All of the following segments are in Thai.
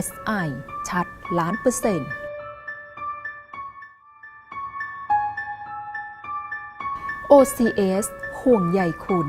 PSI ชัดล้านเปอร์เซ็นต์ OCS ห่วงใยคุณ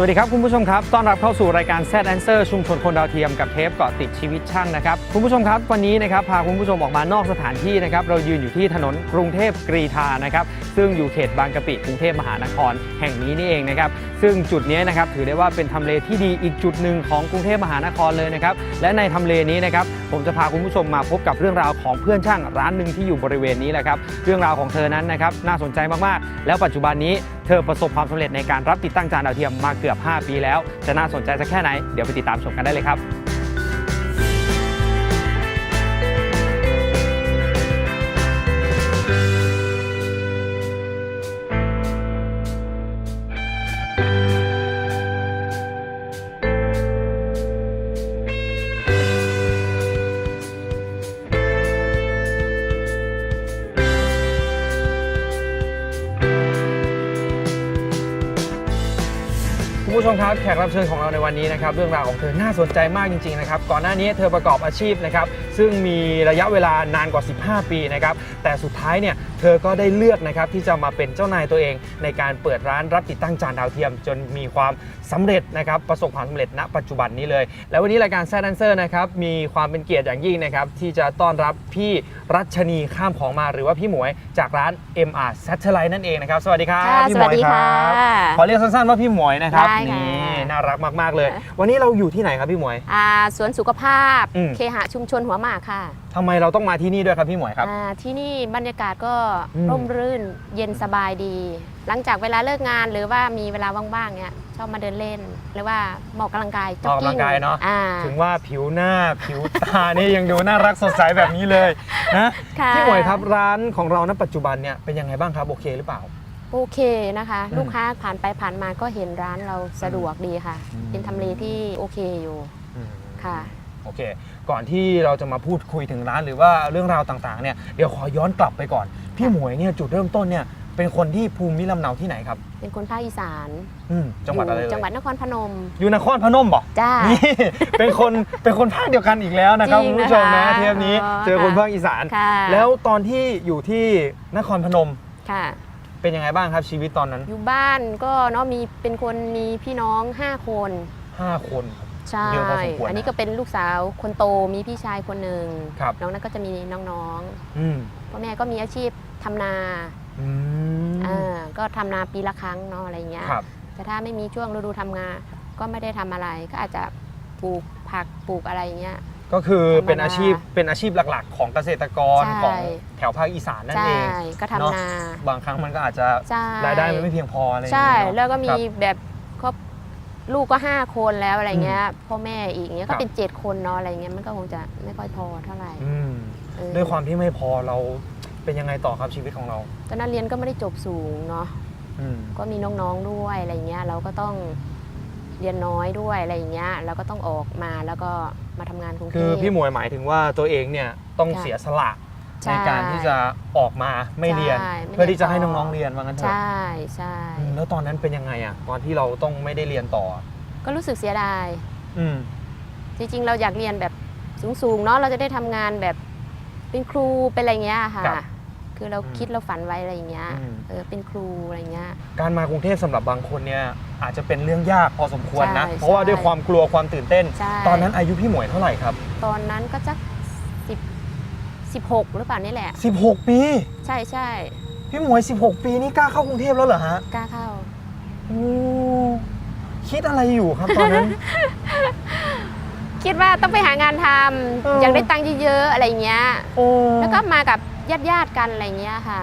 สวัสดีครับคุณผู้ชมครับ ต้อนรับเข้าสู่รายการแซดแอนเซอร์ชุมชนคนดาวเทียมกับเทปเกาะติดชีวิตช่างนะครับ คุณผู้ชมครับ วันนี้นะครับพาคุณผู้ชมออกมานอกสถานที่นะครับ เรายืนอยู่ที่ถนนกรุงเทพกรีธานะครับซึ่งอยู่เขตบางกะปิกรุงเทพมหานครแห่งนี้นี่เองนะครับซึ่งจุดนี้นะครับถือได้ว่าเป็นทำเลที่ดีอีกจุดหนึ่งของกรุงเทพมหานครเลยนะครับและในทำเลนี้นะครับผมจะพาคุณผู้ชมมาพบกับเรื่องราวของเพื่อนช่างร้านหนึ่งที่อยู่บริเวณนี้แหละครับเรื่องราวของเธอนั้นนะครับน่าสนใจมากๆ แล้วปัจจุบันนี้เธอประสบความสำเร็จในการรับติดตั้งจานดาวเทียมมาเกือบ 5 ปีแล้ว จะน่าสนใจสักแค่ไหน เดี๋ยวไปติดตามชมกันได้เลยครับ รับแขกรับเชิญของเราในวันนี้นะครับเรื่องราวของเธอน่าสนใจมากจริงๆนะครับก่อนหน้านี้เธอประกอบอาชีพนะครับซึ่งมีระยะเวลานานกว่า 15 ปีนะครับแต่สุดท้ายเนี่ยเธอก็ได้เลือกนะครับที่จะมาเป็นเจ้านายตัวเอง ในการเปิดร้านรับติดตั้งจานดาวเทียม จนมีความสำเร็จนะครับประสบความสำเร็จณ ปัจจุบันนี้เลย แล้ววันนี้รายการแซดแอนเซอร์นะครับมีความเป็นเกียรติอย่างยิ่งนะครับที่จะต้อนรับพี่รัชนีข้ามของมาหรือว่าพี่หมวยจากร้าน MR Satellite นั่นเองนะครับสวัสดีครับค่ะพี่สหมวัสวยดีครัค่ะบขอเรียกสั้นๆว่าพี่หมวยนะครับได้ค่ะ นี่น่ารักมากๆเลย วันนี้เราอยู่ที่ไหนครับพี่หมวย อ่าสวนสุขภาพ อืม เคหะชุมชนหัวหมากค่ะ ทำไมเราต้องมาที่นี่ด้วยครับพี่หมวยครับ อ่าที่นี่บรรยากาศก็อืม ร่มรื่นเย็นสบายดี หลังจากเวลาเลิกงานหรือว่ามีเวลาว่างๆเนี่ยชอบมาเดินเล่น หรือว่าหมอกกำลังกายออกกำลังกายเนาะอ่าถึงว่าผิวหน้าผิวตานี่ยังดูน่ารักสดใสแบบนี้เลยนะค่ะพี่หมวยครับร้านของเราณปัจจุบันเนี่ยเป็นยังไงบ้างครับโอเคหรือเปล่า โอเคนะคะ อืมลูกค้าผ่านไปผ่านมาก็เห็นร้านเราสะดวกดีค่ะ อืม เป็นทำเลที่โอเคอยู่อืมค่ะ โอเค ก่อนที่เราจะมาพูดคุยถึงร้านหรือว่าเรื่องราวต่างๆเนี่ยเดี๋ยวขอย้อนกลับไปก่อน พี่หมวยเนี่ยจุดเริ่มต้นเนี่ยเป็นคนที่ภูมิลำเนาที่ไหนครับ เป็นคนภาคอีสานอืมจังหวัดอะไรยู่เลยจังหวัดนครพนม อยู่นครพนมบอกจ้านี่เป็นคนเป็นคนภาคเดียวกันอีกแล้วนะครับจริคุงณผู้ชมนะนะคะเทปนี้อ๋อเจอคนค่ะภาคอีสานค่ะแล้วตอนที่อยู่ที่นครพนมค่ะเป็นยังไงบ้างครับชีวิตตอนนั้น อยู่บ้านก็เนาะมีเป็นคนมีพี่น้อง 5 คน 5 คน ใช่เยอะพอสมควรนะอันนี้ก็เป็นลูกสาวคนโตมีพี่ชายคนหนึ่งครับ น้องนั้นก็จะมีน้องอืมๆพ่อแม่ก็มีอาชีพทำนาอืมอ่าก็ทำนาปีละครั้งเนาะอะไรเงี้ย ครับ แต่ถ้าไม่มีช่วงฤดูทำงาน ก็ไม่ได้ทำอะไร ก็อาจจะปลูกผักปลูกอะไรเงี้ย ก็คือธรรมดาเป็นอาชีพเป็นอาชีพหลักๆ ของเกษตรกรใช่ ของแถวภาคอีสานนั่นใช่เอง ก็ทำเนาะนาบางครั้งมันก็อาจจะใช่รายได้มันไม่เพียงพออะไรอย่างใช่เงี้ยเนอะแล้วก็มีครับแบบครอบ ลูกก็ 5 คนแล้วอะไรเงี้ยพ่อแม่อีกเงี้ยครัก็บเป็น 7 คนเนาะอะไรเงี้ยมันก็คงจะไม่ค่อยพอเท่าไหร่อืมเออด้วยความที่ไม่พอเราเป็นยังไงต่อครับชีวิตของเรา ตอนนั้นเรียนก็ไม่ได้จบสูงเนาะอืมก็มีน้องๆด้วยอะไรเงี้ยเราก็ต้องเรียนน้อยด้วยอะไรเงี้ยเราก็ต้องออกมาแล้วก็มาทำงานกรุงเทพคือพี่หมวยหมายถึงว่าตัวเองเนี่ยต้องค่ะเสียสละ ใช่ในการที่จะออกมาไม่เรียน ใช่ไม่เพื่อที่จะเรียนต่อให้น้องๆเรียนว่างั้นเถใชอะ่ใช่อืมแล้วตอนนั้นเป็นยังไงอะตอนที่เราต้องไม่ได้เรียนต่อก็รู้สึกเสียดาย อืม จริงๆ เราอยากเรียนแบบสูงๆ เนาะ เราจะได้ทำงานแบบเป็นครูเป็นอะไรเงี้ยค่ะ ครับคือเราอืมคิดเราฝันไว้อะไรเงี้ย อืม เออ เป็นครูอะไรเงี้ย การมากรุงเทพสำหรับบางคนเนี่ยอาจจะเป็นเรื่องยากพอสมควรนะ ใช่เพราะว่าใช่ด้วยความกลัวความตื่นเต้น ใช่ ตอนนั้นอายุพี่หมวยเท่าไหร่ครับ ตอนนั้นก็จัก 16 หรือเปล่านี่แหละ 16 ปี ใช่ใช่พี่หมวย 16 ปีนี่กล้าเข้ากรุงเทพแล้วเหรอฮะกล้าเข้า โอ้คิดอะไรอยู่ครับตอนนั้น คิดว่าต้องไปหางานทเอออำอยากได้ตังค์เยอะๆอะไรเงี้ย โอ้แล้วก็มากับญาติๆกันอะไรเงี้ยค่ะ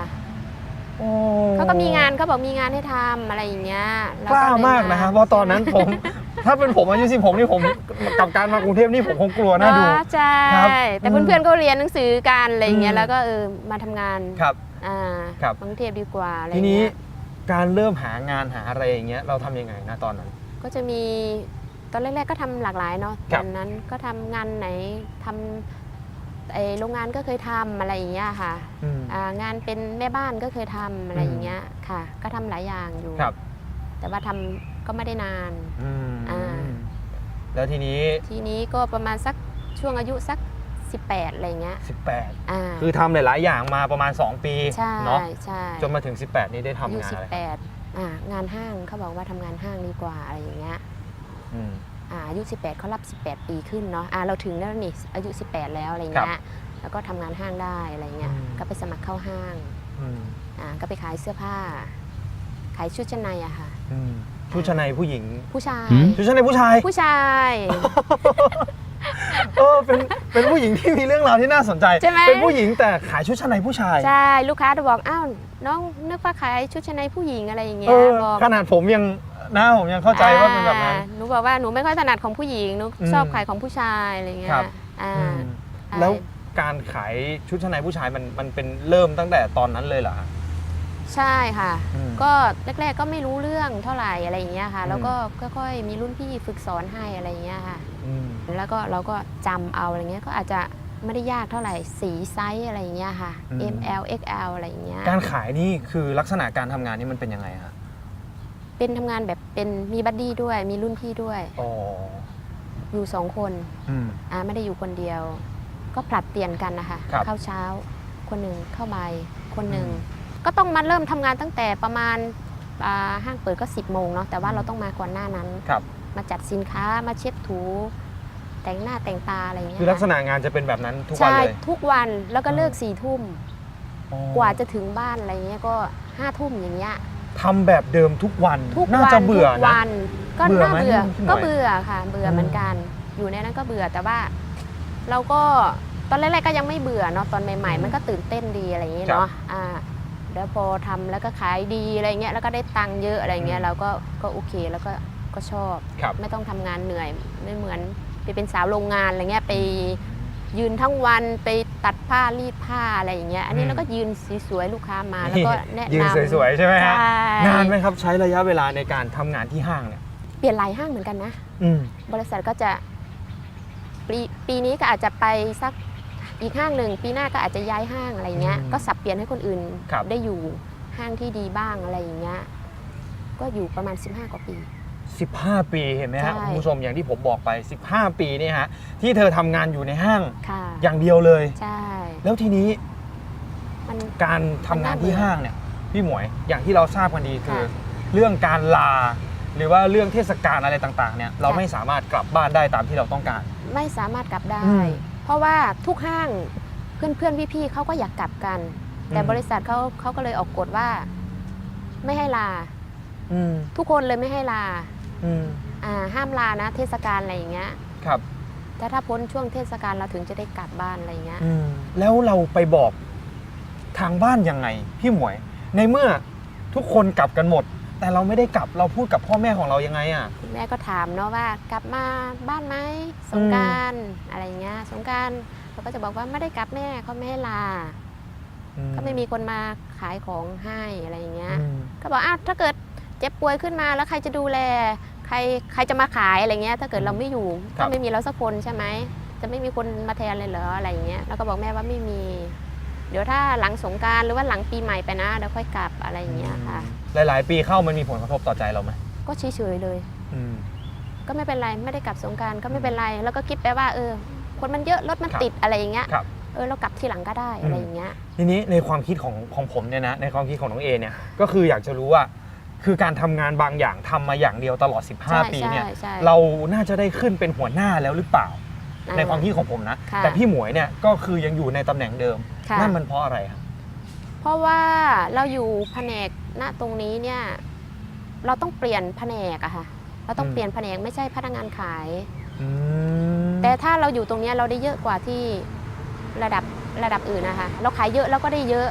โอ้เขาก็มีงานเขาบอกมีงานให้ทำอะไรอย่างเงี้ยกล้ามากนะฮะเพราะตอนนั้นผม ถ้าเป็นผมอายุ16นี่ผมกับการมากรุงเทพนี่ผมคงกลัวน่าดูเนอะใช่ ครับแต่เพื่อนๆก็เรียนหนังสือกันอะไรอย่างเงี้อืยม แล้วก็เออมาทำงานครับ อ่าครับ กรุงเทพดีกว่าอะไรทีนี้เงี้ยการเริ่มหางานหาอะไรอย่างเงี้ยเราทำยังไงนะตอนนั้น ก็จะมีตอนแรกๆก็ทำหลากหลายเนาะครัตบอนนั้นก็ทำงานไหนทำไอโรงงานก็เคยทำอะไรอย่างเงี้ยค่ะอืม อ่างานเป็นแม่บ้านก็เคยทำอะไรอย่างเงี้ยค่ะ ก็ทำหลายอย่างอยู่ ครับ แต่ว่าทำ ก็ไม่ได้นาน อืมอ่า แล้วทีนี้ ทีนี้ก็ประมาณสักช่วงอายุสัก 18 อะไรเงี้ย18 อ่าคือทำหลาย ๆ อย่างมาประมาณ 2 ปีใช่เนาะใช่จนมาถึง 18 นี้ได้ทำอายุงานอะไร18อ่างานห้างเขาบอกว่าทำงานห้างดีกว่าอะไรอย่างเงี้ยอืม อ่าอายุ 18เขารับ 18 ปีขึ้นเนาะอ่าเราถึงแล้วนี่อายุ 18 แล้วอะไรครัเงี้บยแล้วก็ทำงานห้างได้อะไรเงี้ยอืม ก็ไปสมัครเข้าห้างอืมอ่าก็ไปขายเสื้อผ้า ขายชุดชั้นในอะค่ะ อืม ชุดชั้นในผู้หญิง ผู้ชาย หืม ชุดชั้นในผู้ชาย ผู้ชาย เออเป็นเป็นผู้หญิงที่มีเรื่องราวที่น่าสนใจ ใช่ไหม เป็นผู้หญิงแต่ขายชุดชั้นในผู้ชาย ใช่ ลูกค้าจะบอกอ้าวน้องนึกว่าขายชุดชั้นในผู้หญิงอะไรอย่างเงี้เอยอบอกขนาดผมยังหน้าผมยังเข้าใจว่าเป็นแบบนั้น อ่าหนูบอกว่าหนูไม่ค่อยถนัดของผู้หญิงหนูอืมชอบขายของผู้ชายอะไรเงี้ครัยบอ่าอืมใช่ แล้วการขายชุดชั้นในผู้ชายมันมันเป็นเริ่มตั้งแต่ตอนนั้นเลยเหรอฮะ ใช่ค่ะ อืม ก็แรก ๆ ก็ไม่รู้เรื่องเท่าไหร่อะไรอย่างเงี้ยค่ะอืมแล้วก็ค่อยๆ มีรุ่นพี่ฝึกสอนให้อะไรอย่างเงี้ยค่ะ อืมแล้วก็เราก็จำเอาอะไรเงี้ยก็อาจจะไม่ได้ยากเท่าไหร่สีไซส์อะไรอย่างเงี้ยค่ะ M L X L อะไรอย่างเงี้ย การขายนี่คือลักษณะการทำงานนี่มันเป็นยังไงฮะเป็นทำงานแบบเป็นมีบัดดี้ด้วย มีรุ่นพี่ด้วย อ๋ออยู่สองคน อืม อ่าไม่ได้อยู่คนเดียว ก็ผลัดเปลี่ยนกันนะคะ ครับเข้าเช้า คนหนึ่งเข้าบ่ายคนหนึ่ง ก็ต้องมาเริ่มทำงานตั้งแต่ประมาณอ่าห้างเปิดก็ 10โมงเนาะแต่ว่าเราต้องมาก่อนหน้านั้น ครับ มาจัดสินค้ามาเช็ดถู แต่งหน้าแต่งตาอะไรอย่างเงี้ยคือลักษณะงานจะเป็นแบบนั้นทุกวันใช่เลยทุกวันแล้วก็เลิกอืมสี่ทุ่มอ๋อกว่าจะถึงบ้านอะไรเงี้ยก็ห้าทุ่มอย่างเงี้ย ทำแบบเดิมทุกวันทุกน่าวัจะเบื่อทุกนะ วันก็เบื่อน่าไหมเบื่อพี่หมวยก็เบื่อค่ะ เบื่ออืมเหมือนกัน อยู่ในนั้นก็เบื่อแต่ว่าเราก็ตอนแรกๆก็ยังไม่เบื่อเนาะตอนใหม่ ๆ มันก็ตื่นเต้นดีอะไรอย่างเงี้ยเนาะอ่า แล้วพอทำแล้วก็ขายดีอะไรเงี้ยแล้วก็ได้ตังค์เยอะอะไรเงี้ยเราก็ก็โอเคแล้วก็ก็ชอบครับไม่ต้องทำงานเหนื่อย ไม่เหมือนไปเป็นสาวโรงงานอะไรเงี้ยไปยืนทั้งวันไปตัดผ้ารีดผ้าอะไรอย่างเงี้ยอันนี้อืมเราก็ยืนสวยๆลูกค้ามาแล้วก็แนะนำยืนสวยๆใช่ไหมฮะใช่นานไหมครับใช้ระยะเวลาในการทำงานที่ห้างเนี่ยเปลี่ยนหลายห้างเหมือนกันนะอืมบริษัทก็จะปีปีนี้ก็อาจจะไปสัก อีกห้างหนึ่งปีหน้าก็อาจจะย้ายห้างอะไรเงี้ย อืมก็สับเปลี่ยนให้คนอื่นครับ ได้อยู่ห้างที่ดีบ้างอะไรอย่างเงี้ย ก็อยู่ประมาณ 15 กว่าปี 15 ปีเห็นไหมฮะใช่ คุณผู้ชมอย่างที่ผมบอกไป 15 ปีนี่ฮะที่เธอทำงานอยู่ในห้างค่ะ อย่างเดียวเลย ใช่ แล้วทีนี้มัน การทำงานที่มันน่าเบื่อห้างเนี่ยพี่หมวยอย่างที่เราทราบกันดีคือ ค่ะเรื่องการลา หรือว่าเรื่องเทศกาลอะไรต่างๆเนี่ยเราค่ะ ไม่สามารถกลับบ้านได้ตามที่เราต้องการ ไม่สามารถกลับได้ อืม เพราะว่าทุกห้างเพื่อนเพื่อนๆพี่ๆเขาก็อยากกลับกัน แต่อืมบริษัทเขาเขาก็เลยออกกฎว่า ไม่ให้ลาอืมทุกคนเลยไม่ให้ลาอืมอ่าห้ามลานะ เทศกาลอะไรอย่างเงี้ย ครับ แต่ถ้าพ้นช่วงเทศกาลเราถึงจะได้กลับบ้านอะไรอย่างเงี้ยอืมแล้วเราไปบอกทางบ้านยังไง พี่หมวย ในเมื่อทุกคนกลับกันหมด แต่เราไม่ได้กลับเราพูดกับพ่อแม่ของเรายังไงอะ คุณแม่ก็ถามเนาะว่ากลับมาบ้านไหมสงกรารอะไรอย่างเงี้ยสงกรารเราก็จะบอกว่าไม่ได้กลับแม่เขาไม่ให้ลาก็ไม่มีคนมาขายของให้อะไรอย่างเงี้ยอืมก็บอกอ้าวถ้าเกิดเจ็บป่วยขึ้นมาแล้วใครจะดูแล ใครใครจะมาขายอะไรเงี้ย ถ้าเกิดเราไม่อยู่ครัก็บ ไม่มีเราสักคนใช่ไหมจะไม่มีคนมาแทนเลยเหรออะไรอย่างเงี้ยแล้วก็บอกแม่ว่าไม่มี เดี๋ยวถ้าหลังสงกรารหรือว่าหลังปีใหม่ไปนะเดี๋ยวค่อยกลับอะไรอย่างเงี้ยค่ะ หลาย ๆ ปีเข้ามันมีผลกระทบต่อใจเราไหมก็เฉยๆเลย อืม ก็ไม่เป็นไรไม่ได้กลับสงกรารก็ไม่เป็นไร แล้วก็คิดไปว่าเออ คนมันเยอะรถมันครับติดอะไรอย่างเงี้ยครับเออเรากลับทีหลังก็ได้อืมอะไรอย่างเงี้ย ทีนี้ในความคิดของของผมเนี่ยนะในความคิดของน้องเอเนี่ยก็คืออยากจะรู้ว่า คือการทำงานบางอย่างทำมาอย่างเดียวตลอด ใช่15 ปีเนี่ย ใช่ใช่เราน่าจะได้ขึ้นเป็นหัวหน้าแล้วหรือเปล่าอ่ในความคิดของผมนะ ค่ะแต่พี่หมวยเนี่ยก็คือยังอยู่ในตำแหน่งเดิมค่ะ นั่นมันเพราะอะไรครับ เพราะว่าเราอยู่แผนก ณตรงนี้เนี่ยเราต้องเปลี่ยนแผนกอะค่ะ เราต้องอืมเปลี่ยนแผนกไม่ใช่พนักงานขายอืมแต่ถ้าเราอยู่ตรงเนี้ยเราได้เยอะกว่าที่ระดับระดับอื่นนะคะ เราขายเยอะเราก็ได้เยอะ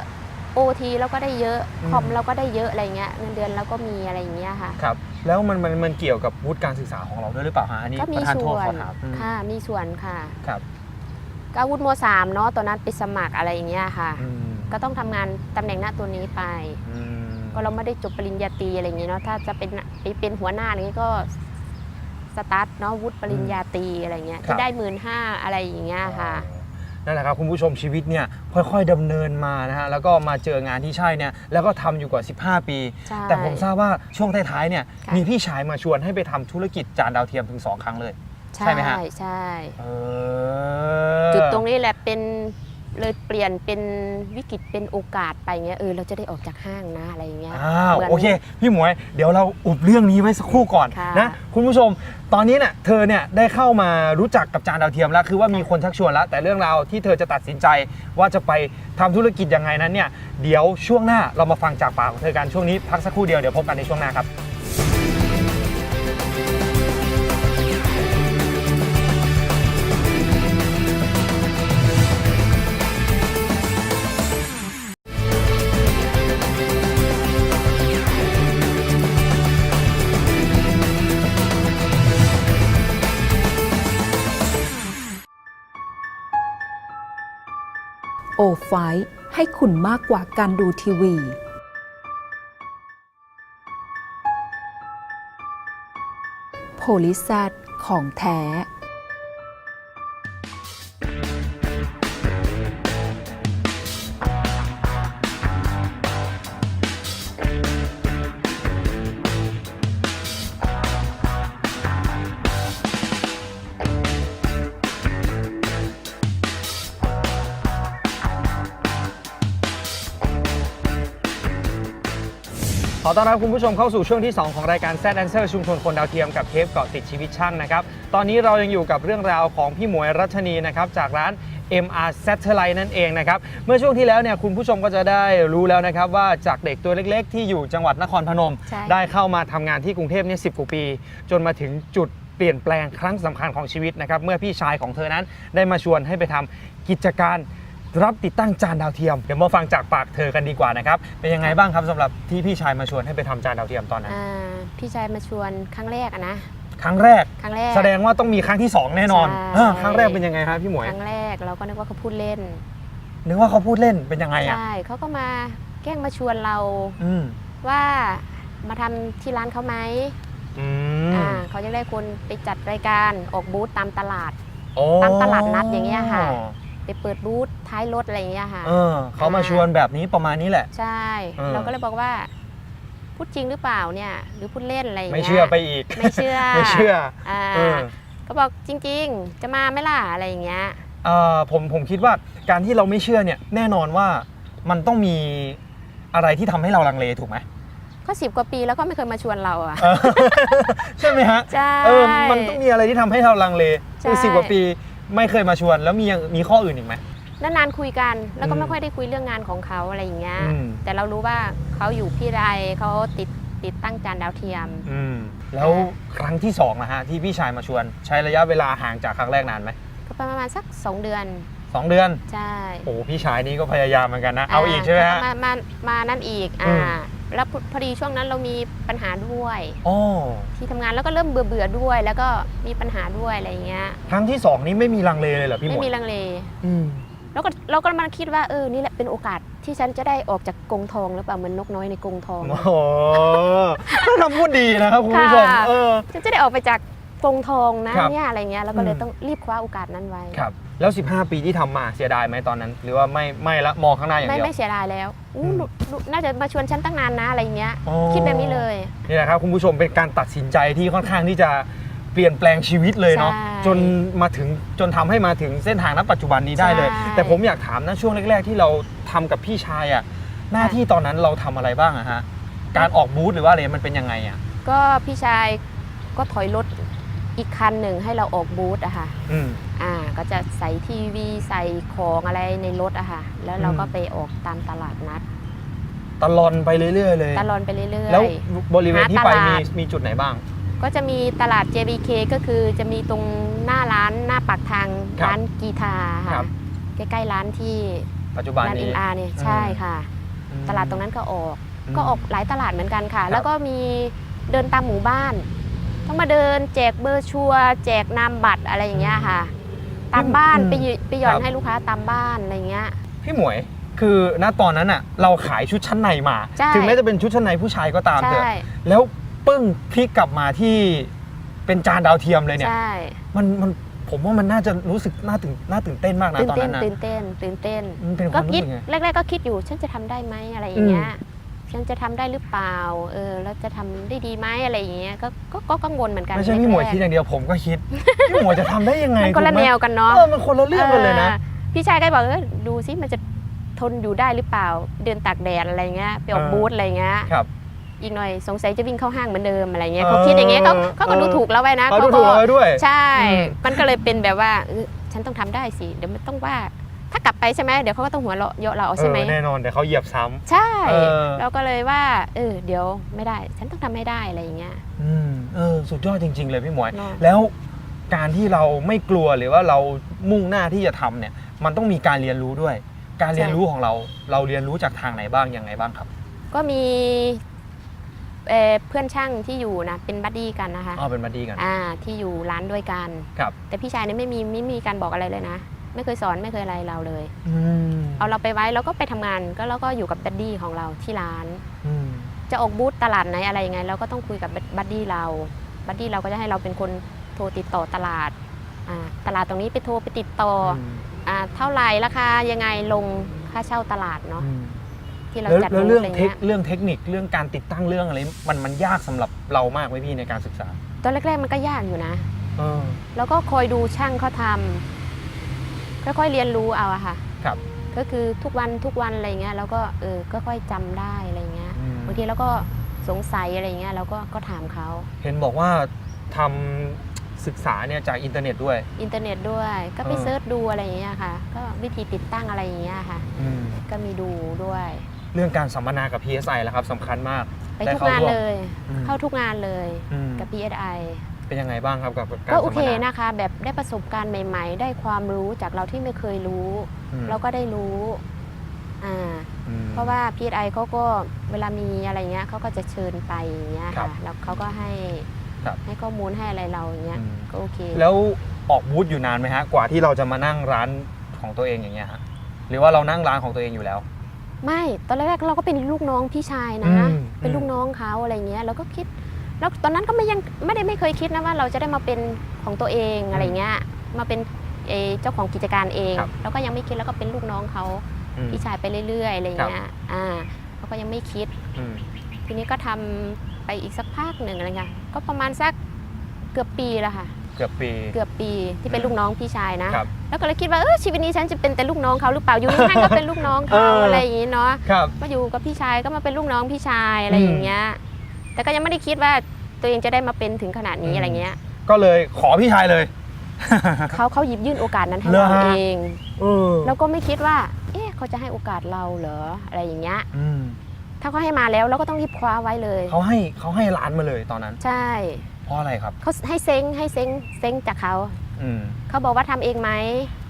โอทีเราก็ได้เยอะคอมเราก็ได้เยอะอะไรเงี้ยเงินเดือนเราก็มีอะไรอย่างเงี้ยค่ะครับแล้วมันมันมันเกี่ยวกับวุฒิการศึกษาของเราด้วยหรือเปล่าฮะอันนี้ก็ปมีระธานโทส่ษวขอนถามอืมค่ะมีส่วนค่ะครับก็อาวุธมสามเนาะตอนนั้นไปสมัครอะไรอย่างเงี้ยค่ะอืมก็ต้องทำงานตำแหน่งหน้าตัวนี้ไปอืม ก็เราไม่ได้จบปริญญาตรีอะไรอย่างเงี้ยเนาะถ้าจะเป็นไปเป็นหัวหน้าอย่างงี้ก็สตาร์ทเนาะวุฒิปริญญาตรีอะไรเงี้ยครับที่ได้หมื่นห้าอะไรอย่างเงี้ยค่ะ นั่นแหละครับคุณผู้ชมชีวิตเนี่ยค่อยๆดำเนินมานะฮะแล้วก็มาเจองานที่ใช่เนี่ยแล้วก็ทำอยู่กว่า 15 ปี ใช่แต่ผมทราบว่าช่วงท้ายๆเนี่ยค่ะ มีพี่ชายมาชวนให้ไปทำธุรกิจจานดาวเทียมถึง 2 ครั้งเลย ใช่ไหมฮะ ใช่ใช่เออ จุดตรงนี้แหละเป็น เลยเปลี่ยนเป็นวิกฤตเป็นโอกาสไปเงี้ยเออเราจะได้ออกจากห้างนะอะไรอย่างเงี้ยอ้าวหมืน โอเค พี่หมวย เดี๋ยวเราอุบเรื่องนี้ไว้สักครู่ก่อนค่ะนะคุณผู้ชม ตอนนี้เนี่ยเธอเนี่ยได้เข้ามารู้จักกับจานดาวเทียมแล้ว คือว่ามีคนชักชวนแล้ว แต่เรื่องราวที่เธอจะตัดสินใจว่าจะไปทำธุรกิจยังไงนั้นเนี่ยเดี๋ยวช่วงหน้าเรามาฟังจากปากของเธอกันช่วงนี้พักสักครู่เดียวเดี๋ยวพบกันในช่วงหน้าครับ ไฟให้คุณมากกว่าการดูทีวี โพลิแซดของแท้ ต้อนรับคุณผู้ชมเข้าสู่ช่วงที่ 2 ของรายการ Z Answer ชุมชนคนดาวเทียมกับเทปเกาะติดชีวิตช่างนะครับ ตอนนี้เรายังอยู่กับเรื่องราวของพี่หมวยรัชนีนะครับจากร้าน MR Satellite นั่นเองนะครับ เมื่อช่วงที่แล้วเนี่ยคุณผู้ชมก็จะได้รู้แล้วนะครับว่าจากเด็กตัวเล็กๆ ที่อยู่จังหวัดนครพนม ใช่ ได้เข้ามาทำงานที่กรุงเทพเนี่ยสิกว่าปี จนมาถึงจุดเปลี่ยนแปลงครั้งสำคัญของชีวิตนะครับเมื่อพี่ชายของเธอนั้นได้มาชวนให้ไปทำกิจการ รับติดตั้งจานดาวเทียม เดี๋ยวมาฟังจากปากเธอกันดีกว่านะครับ เป็นยังไงบ้างครับสำหรับที่พี่ชายมาชวนให้ไปทำจานดาวเทียมตอนนั้น อ่าพี่ชายมาชวนครั้งแรกอะนะ ครั้งแรก ครั้งแรก แสดงว่าต้องมีครั้งที่ 2 แน่นอนใช่ เออครั้งแรกเป็นยังไงครับพี่หมวย ครั้งแรกเราก็นึกว่าเขาพูดเล่น นึกว่าเขาพูดเล่นเป็นยังไงอะ ใช่เขาก็มาแกล้งมาชวนเราอืมว่ามาทำที่ร้านเขาไหมอืมอ่าเขาจะได้คนไปจัดรายการออกบูธตามตลาด โอ้ตามตลาดนัดอย่างเงี้ยค่ะ ไปเปิดบูธ ท้ายรถอะไรอย่างเงี้ยค่ะ เออเขามาชวนแบบนี้ประมาณนี้แหละ ใช่ เออ เราก็เลยบอกว่า พูดจริงหรือเปล่าเนี่ย หรือพูดเล่นอะไรอย่างไม่เงี้ยเชื่อไปอีก ไม่เชื่อ ไม่เชื่ออ่าเออก็บอกจริง ๆ จะมาไหมล่ะอะไรอย่างเงี้ย เอ่อผมผมคิดว่าการที่เราไม่เชื่อเนี่ยแน่นอนว่ามันต้องมีอะไรที่ทำให้เราลังเลถูกไหมก็สิบกว่าปีแล้วก็ไม่เคยมาชวนเราอะเออ ใช่ไหมฮะใช่ เออมันต้องมีอะไรที่ทำให้เราลังเลใช่ คือสิบกว่าปีไม่เคยมาชวน แล้วมียังมีข้ออื่นอีกไหม นานๆคุยกัน แล้วก็อืมไม่ค่อยได้คุยเรื่องงานของเขาอะไรอย่างเงี้ย อืม แต่เรารู้ว่าเขาอยู่พี่ไรเขาติดติดตั้งจานดาวเทียม อืมแล้วครั้งที่สองนะฮะที่พี่ชายมาชวน ใช้ระยะเวลาห่างจากครั้งแรกนานไหมก็ประมาณสัก 2 เดือน สองเดือน ใช่โอ้พี่ชายนี่ก็พยายามเหมือนกันนะ เอาอีกใช่ไหมฮะ มามามานั่นอีก อือ่า ม แล้วพอพอดีช่วงนั้นเรามีปัญหาด้วย โอ้ที่ทำงานแล้วก็เริ่มเบื่อเบื่อๆด้วย แล้วก็มีปัญหาด้วยอะไรอย่างเงี้ย ครั้งที่สองนี้ไม่มีลังเลเลยเหรอพี่หมไม่วยมีลังเล อืม แล้วก็เราก็มาคิดว่าเออนี่แหละเป็นโอกาสที่ฉันจะได้ออกจากกรงทองหรือเปล่าเหมือนนกน้อยในกรงทองโอ้โหก็ทำพูดดีนะครับคุณผู้ชมค่ะเออฉันจะได้ออกไปจากกรงทองนะครับ เนี่ยอะไรเงี้ยแล้วก็เลยอืมต้องรีบคว้าโอกาสนั้นไว้ ครับ แล้ว 15 ปีที่ทำมาเสียดายไหมตอนนั้น หรือว่าไม่ไม่ละมองข้างหน้าอย่างไม่เดียว ไม่เสียดายแล้วอู้อืม หนูหนูน่าจะมาชวนฉันตั้งนานนะอะไรเงี้ย อ๋อคิดแบบนี้เลย นี่แหละครับคุณผู้ชมเป็นการตัดสินใจที่ค่อนข้างที่จะ เปลี่ยนแปลงชีวิตเลยเนาะใช่จนมาถึงจนทำให้มาถึงเส้นทางณปัจจุบันนี้ได้เลย ใช่ แต่ผมอยากถามนะช่วงแรก ๆ ที่เราทำกับพี่ชายอะหน้าที่ตอนนั้นเราทำอะไรบ้างอะฮะการออกบูธหรือว่าอะไรมันเป็นยังไงอะก็พี่ชายก็ถอยรถอีกคันหนึ่งให้เราออกบูธอะค่ะ อืม อ่า ก็จะใส่ทีวีใส่ของอะไรในรถอะค่ะ แล้วเราก็อืมไปออกตามตลาดนัดตลอนไปเรื่อยๆเลย ตลอนไปเรื่อยๆแล้วบริเวณที่ไปหาตลามีดมีจุดไหนบ้าง ก็จะมีตลาด JBK ก็คือจะมีตรงหน้าร้านหน้าปากทางครับร้านกีทาครัค่ะบ ใกล้ๆร้านที่ปัจจุบันร้านอินี้ นอาเนี่ยอืมใช่ค่ะอืมตลาดตรงนั้นก็ออก ม ก็ออกหลายตลาดเหมือนกันค่ะครับแล้วก็มีเดินตามหมู่บ้าน ต้องมาเดินแจกเบอร์ชัวร์แจกนามบัตรอะไรอย่างเงี้ยค่ะ ตามบ้านไปหยิไปหย่อนให้ลูกค้าตามบ้านอะไรเงี้ย พี่หมวย คือณตอนนั้นอะ เราขายชุดชั้นในมา ใช่ ถึงแม้จะเป็นชุดชั้นในผู้ชายก็ตามเถใช่อะแล้ว ปึ้งพลิกกลับมาที่เป็นจานดาวเทียมเลยเนี่ย ใช่มันมันผมว่ามันน่าจะรู้สึกน่าตื่นน่าตื่นเต้นมากนะตื่นตอนเต้นั้นนนะตื่นเต้นตื่นเต้น มันเป็นคก็วามรู้คิดสึกไง แรก ๆ ก็คิดอยู่ฉันจะทำได้ไหมอะไรอย่างเงี้ยฉันจะทำได้หรือเปล่าเออแล้วจะทำได้ดีไหมอะไรอย่างเงี้ยก็ก็ก็กังวลเหมือนกันไม่ใช่พี่หมวยแรกๆคิดอย่างเดียวผมก็คิด พี่หมวยจะทำได้ยังไงมันคนละถูกไหแนวกันเนาะ เออมันคนละเรื่องกันเลยนะ ออพี่ชายก็บอกเออดูซิมันจะทนอยู่ได้หรือเปล่า เดินตากแดดอะไรเงี้ยไปออกเออบูธอะไรเงี้ยครับ อีกหน่อยสงสัยจะวิ่งเข้าห้างเหมือนเดิมอะไรเงี้ยเออเขาคิดอย่างเงี้ยเขาเขาก็เออดูถูกเราไว้นะเขาดูก็ถูกเราไว้ด้วย ใช่อืมมันก็เลยเป็นแบบว่าเออฉันต้องทำได้สิเดี๋ยวมันต้องว่าถ้ากลับไปใช่ไหมเดี๋ยวเขาก็ต้องหัวเราะเยาะเราใช่ไหมเออแน่นอนเดี๋ยวเขาเหยียบซ้ำใช่เออเราก็เลยว่าเออเดี๋ยวไม่ได้ ฉันต้องทำให้ได้อะไรอย่างเงี้ยอืมเออสุดยอดจริง ๆ เลยพี่หมวยเนอะแล้วการที่เราไม่กลัวหรือว่าเรามุ่งหน้าที่จะทำเนี่ย มันต้องมีการเรียนรู้ด้วย การเรียนรู้ของเรา เราเรียนรู้จากทางไหนบ้างยังไงบ้างครับ ก็มี เอ่อเพื่อนช่างที่อยู่นะเป็นบัดดี้กันนะคะอ๋อเป็นมาดีกัน อ่าที่อยู่ร้านด้วยกัน ครับ แต่พี่ชายเนี่ยไม่มีไม่มีการบอกอะไรเลยนะ ไม่เคยสอนไม่เคยอะไรเราเลย อืมเอาเราไปไว้แล้วก็ไปทำงานก็แล้วก็อยู่กับบัดดี้ของเราที่ร้าน อืมจะออกบูธตลาดไหนอะไรยังไงเราก็ต้องคุยกับบัดดี้เราบัดดี้เราก็จะให้เราเป็นคนโทรติดต่อตลาดอ่าตลาดตรงนี้ไปโทรไปติดต่ออมอ่าเท่าไหร่ราคายังไงลงค่าเช่าตลาดเนาะ อืม ที่เราแล้วจัดแล้วบูธเรื่องอะไรเทคเงี้ยเรื่องเทคนิคเรื่องการติดตั้งเรื่องอะไร มันมันยากสำหรับเรามากไหมพี่ในการศึกษาตอนแรกๆมันก็ยากอยู่นะ เออ แล้วก็คอยดูช่างเขาทำค่อยๆเรียนรู้เอาอะค่ะครับ ก็คือทุกวันทุกวันอะไรเงี้ยแล้วก็เออก็ค่อยจำได้อะไรเงี้ยอืมบางทีเราก็สงสัยอะไรเงี้ยเราก็ก็ถามเขาเห็นบอกว่าทำศึกษาเนี่ยจากอินเทอร์เน็ตด้วย อินเทอร์เน็ตด้วย ก็ไปเออ เซิร์ชดูอะไรอย่างเงี้ยค่ะ ก็วิธีติดตั้งอะไรอย่างเงี้ยค่ะอืมก็มีดูด้วย เรื่องการสัมมนากับ PSI แล้วครับสำคัญมากไปได้ทุกเข้างานร่วมเลยอืม เข้าทุกงานเลยอืมกับ PSI เป็นยังไงบ้างครับกับการก็โอเคสัมมนานะคะ แบบได้ประสบการณ์ใหม่ ๆ ได้ความรู้จากเราที่ไม่เคยรู้ อืมเราก็ได้รู้อ่าอืม เพราะว่า PSI เขาก็เวลามีอะไรเงี้ยเขาก็จะเชิญไปอย่างเงี้ยครัค่ะบแล้วเขาก็ให้ครับให้ข้อมูลให้อะไรเราอย่างเงี้ยอืม ก็โอเค แล้วออกบูธอยู่นานไหมฮะ กว่าที่เราจะมานั่งร้านของตัวเองอย่างเงี้ยฮะหรือว่าเรานั่งร้านของตัวเองอยู่แล้ว ไม่ตอนแรกๆเราก็เป็นลูกน้องพี่ชายนะ อืมเป็นลูกน้องเขาอะไรเงี้ยเราก็คิด แล้วตอนนั้นก็ไม่ยังไม่ได้ไม่เคยคิดนะว่าเราจะได้มาเป็นของตัวเองอะไรเงี้ยมาเป็นเอ่อเจ้าของกิจการเองครับ เราก็ยังไม่คิดแล้วก็เป็นลูกน้องเขาอืม พี่ชายไปเรื่อยๆอะไรเงี้ยอ่าเขาก็ยังไม่คิด อืม ทีนี้ก็ทำไปอีกสักพักหนึ่งอะไรเงี้ยก็ประมาณสักเกือบปีแล้วค่ะ เกือบปีเกือบปีที่เป็นลูกน้องพี่ชายนะ ครับ แล้วก็เลยคิดว่าเออชีวิตนี้ฉันจะเป็นแต่ลูกน้องเขาหรือเปล่าอยู่ในห้างก็เป็นลูกน้องเขาเอออ อะไรอย่างงี้เนาะครับ มาอยู่กับพี่ชายก็มาเป็นลูกน้องพี่ชายอะไรอย่างเงี้ยแต่ก็ยังไม่ได้คิดว่าตัวเองจะได้มาเป็นถึงขนาดนี้อืม อะไรเงี้ยก็เลยขอพี่ชายเลย เขาเขาหยิบยื่นโอกาสนั้นให้เหรอเราฮะ เองเออแล้วก็ไม่คิดว่า เอ๊ะเขาจะให้โอกาสเราเหรออะไรอย่างเงี้ยอืมถ้าเขาให้มาแล้วเราก็ต้องรีบคว้าไว้เลย เขาให้เขาให้ร้านมาเลยตอนนั้น ใช่ เพราะอะไรครับ เขาให้เซ้งให้เซ้งเซ้งจากเขา อืม เขาบอกว่าทำเองไหม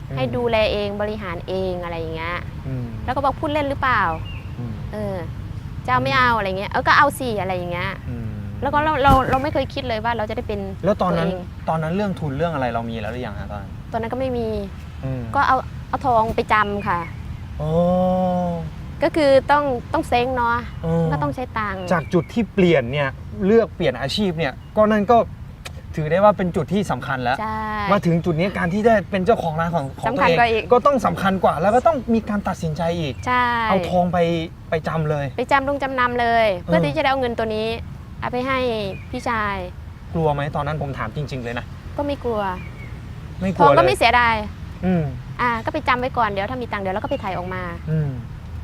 อืม ให้ดูแลเองบริหารเองอะไรอย่างเงี้ย อืมแล้วก็บอกพูดเล่นหรือเปล่า อืมเออจะเอาไม่เอาอะไรเงี้ย เออก็เอาสิอะไรอย่างเงี้ย อืมแล้วก็เราเราเราไม่เคยคิดเลยว่าเราจะได้เป็น แล้วตอนนั้นตัวเอง ตอนนั้นเรื่องทุนเรื่องอะไรเรามีแล้วหรือยังฮะตอนนั้นตอนนั้นก็ไม่มี อืมก็เอาเอาทองไปจำค่ะ โอ้ก็คือต้องต้องเซ้งเนาะ เออก็ต้องใช้ตังค์จากจุดที่เปลี่ยนเนี่ย เลือกเปลี่ยนอาชีพเนี่ยก็นั่นก็ถือได้ว่าเป็นจุดที่สำคัญแล้ว ใช่ มาถึงจุดนี้การที่ได้เป็นเจ้าของร้านของของสำตัคัวญเองกว่าอีก ก็ต้องสำคัญกว่า แล้วก็ต้องมีการตัดสินใจอีก ใช่ เอาทองไปไปจำเลย ไปจำลงจำนำเลย เพื่อเออ ที่จะได้เอาเงินตัวนี้เอาไปให้พี่ชาย กลัวไหมตอนนั้นผมถามจริง ๆ เลยนะก็ไม่กลัวไม่กทลัองวเลก็ยไม่เสียดาย อืมอ่า ก็ไปจำไว้ก่อนเดี๋ยวถ้ามีตังค์เดี๋ยวเราก็ไปถ่ายออกมา อืม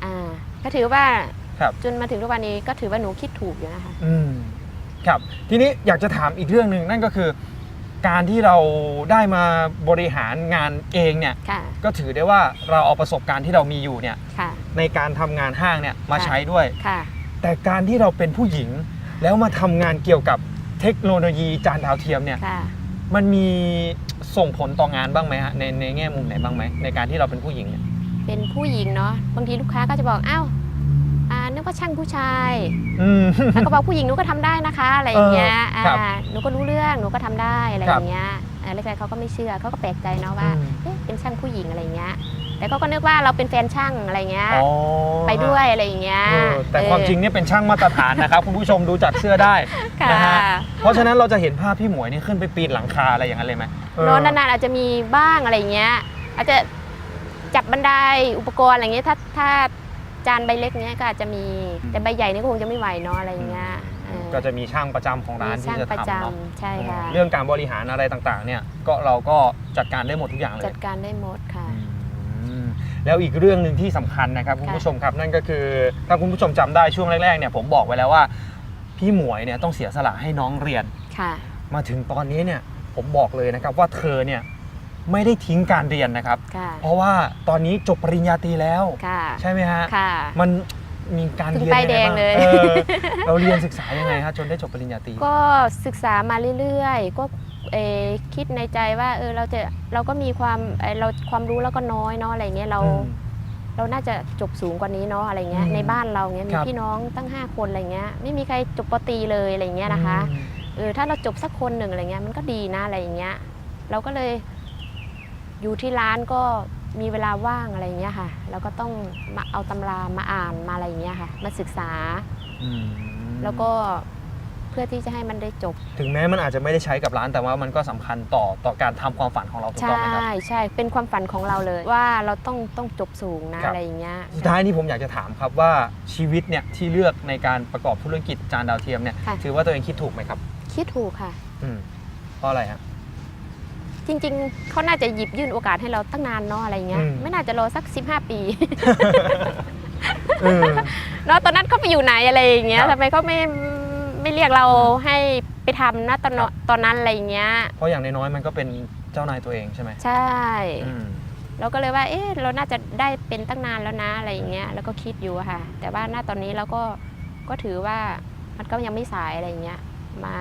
อ่า ก็ถือว่าครับ จนมาถึงทุกวันนี้ก็ถือว่าหนูคิดถูกอยู่นะคะ อืม ครับ ทีนี้อยากจะถามอีกเรื่องหนึ่งนั่นก็คือ การที่เราได้มาบริหารงานเองเนี่ยค่ะก็ถือได้ว่าเราเอาประสบการณ์ที่เรามีอยู่เนี่ยค่ะในการทำงานห้างเนี่ยมาค่ะใช้ด้วย ค่ะ แต่การที่เราเป็นผู้หญิงแล้วมาทำงานเกี่ยวกับเทคโนโลยีจานดาวเทียมเนี่ยค่ะ มันมีส่งผลต่องานบ้างไหมฮะในในแง่มุมไหนบ้างไหมในการที่เราเป็นผู้หญิงเนี่ย เป็นผู้หญิงเนาะบางทีลูกค้าก็จะบอกอ้าวอ่านึ กว่าช่างผู้ชายอืม แล้วก็บอกผู้หญิงหนูก็ทำได้นะคะอะไรอย่างเงี้ยเออครับอ่าหนูก็รู้เรื่องหนูก็ทำได้อะไรคอรับย่างเงี้ยอ่าแรกๆเขาก็ไม่เชื่อเขาก็แปลกใจเนาะว่าอืม เอ๊ะเป็นช่างผู้หญิงอะไรเงี้ยแแต่เขาก็นึกว่าเราเป็นแฟนช่างอะไรเงี้ยอ๋อไปด้วยอะไรอย่างเงี้ยเออแต่ความจริงเนี่ยเป็นช่างมาตรฐานนะครับ คุณผู้ชมดูจากเสื้อได้ ค่ะนะฮะ เพราะฉะนั้นเราจะเห็นภาพพี่หมวยนี่ขึ้นไปปีนหลังคาอะไรอย่างนั้นเลยไหมเนอนนานๆอาจจะมีบ้างอะไรเงี้ยอาจจะจับบันไดอุปกรณ์อะไรเงี้ยถ้าถ้า จานใบเล็กเนี้ยก็อาจจะมีแต่ใบใหญ่นี่ก็คงจะไม่ไหวเนาะอะไรเงี้ยเออก็จะมีช่างประจำของร้านมีที่ช่างจะประทำจเนาะำใช่ค่ะเรื่องการบริหารอะไรต่างๆ เนี่ยก็เราก็จัดการได้หมดทุกอย่างเลยจัดการได้หมดค่ะ อืมแล้วอีกเรื่องหนึ่งที่สำคัญนะครับคุณผู้ชมครับนั่นก็คือถ้าคุณผู้ชมจำได้ช่วงแรกๆเนี่ยผมบอกไว้แล้วว่า พี่หมวยเนี่ยต้องเสียสละให้น้องเรียน ค่ะ มาถึงตอนนี้เนี่ยผมบอกเลยนะครับว่าเธอเนี่ย ไม่ได้ทิ้งการเรียนนะครับ ค่ะเพราะว่าตอนนี้จบปริญญาตรีแล้ว ค่ะใช่ไหมฮะ ค่ะ มันมีการถึงเรียนป้ายแดงงไบ้าเลย ออเราเรียนศึกษายังไงฮะจนได้จบปริญญาตรี ก็ศึกษามาเรื่อยๆ ก็เอ่อคิดในใจว่าเออเราจะเราก็มีความเอ่อเราความรู้แล้วก็น้อยเนาะอะไรเงี้ยเราอืมเราน่าจะจบสูงกว่านี้เนาะอะไรเงี้ยอืมในบ้านเราเงี้ยมีครับ พี่น้องตั้ง 5 คนอะไรเงี้ยไม่มีใครจบปตรีเลยอะไรเงี้ยนะคะอืม เออถ้าเราจบสักคนหนึ่งอะไรเงี้ยมันก็ดีนะอะไรอย่างเงี้ยเราก็เลย อยู่ที่ร้านก็มีเวลาว่างอะไรเงี้ยค่ะเราก็ต้องมาเอาตำรามาอ่านมาอะไรเงี้ยค่ะ มาศึกษา อืมแล้วก็เพื่อที่จะให้มันได้จบ ถึงแม้มันอาจจะไม่ได้ใช้กับร้านแต่ว่ามันก็สำคัญต่อต่อการทำความฝันของเราถูกใชต้องไหมครับ่ใช่เป็นความฝันของเราเลยว่าเราต้องต้องจบสูงนะครับ อะไรอย่างเงี้ยสุดท้ายนี้ผมอยากจะถามครับว่าชีวิตเนี่ยที่เลือกในการประกอบธุรกิจจานดาวเทียมเนี่ยค่ะถือว่าตัวเองคิดถูกไหมครับ คิดถูกค่ะ อืมเพราะอะไรฮะ จริง ๆ เขาน่าจะหยิบยื่นโอกาสให้เราตั้งนานเนาะอะไรเงี้ย อืม ไม่น่าจะรอสัก 15 ปี เออ เนาะตอนนั้นเขาไปอยู่ไหนอะไรอย่างเงี้ยครับทำไมเขาไม่ไม่เรียกเราให้ไปทำนะตอนครับตอนนั้นอะไรอย่างเงี้ย เพราะอย่างน้อยๆมันก็เป็นเจ้านายตัวเองใช่ไหมใช่ อืม เราก็เลยว่า เอ๊ะ เราน่าจะได้เป็นตั้งนานแล้วนะอะไรอย่างเงี้ย แล้วก็คิดอยู่อะค่ะ แต่ว่าณตอนนี้เราก็ ก็ถือว่ามันก็ยังไม่สายอะไรอย่างเงี้ย มา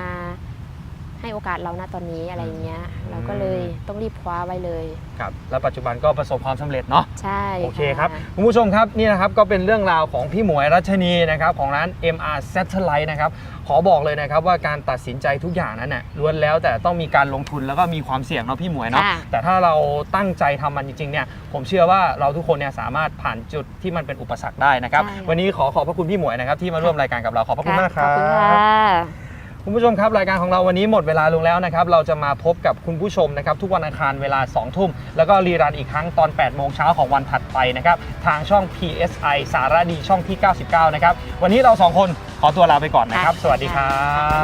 ให้โอกาสเราณตอนนี้อะไรอย่างเงี้ยเราก็เลยต้องรีบคว้าไว้เลย ครับแล้วปัจจุบันก็ประสบความสำเร็จเนาะ ใช่โอเคครับคุณผู้ชมครับนี่นะครับก็เป็นเรื่องราวของพี่หมวยรัชนีนะครับของร้าน MR Satellite นะครับขอบอกเลยนะครับว่าการตัดสินใจทุกอย่างนั้นน่ะล้วนแล้วแต่ต้องมีการลงทุนแล้วก็มีความเสี่ยงเนาะพี่หมวยเนาะค่ะ แต่ถ้าเราตั้งใจทำมันจริงๆเนี่ยผมเชื่อว่าเราทุกคนเนี่ยสามารถผ่านจุดที่มันเป็นอุปสรรคได้นะครับใช่วันนี้ขอขอบพระคุณพี่หมวยนะครับที่มาร่วมรายการกับเราขอบพระคุณมากคขรัอบบคุณค่ะ คุณผู้ชมครับ รายการของเราวันนี้หมดเวลาลงแล้วนะครับ เราจะมาพบกับคุณผู้ชมนะครับ ทุกวันอังคารเวลา 2 ทุ่ม แล้วก็รีรันอีกครั้งตอน 8 โมงเช้าของวันถัดไปนะครับ ทางช่อง PSI สารดีช่องที่ 99 นะครับ วันนี้เรา 2 คนขอตัวลาไปก่อนนะครับ สวัสดีครั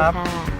บ ค่ะ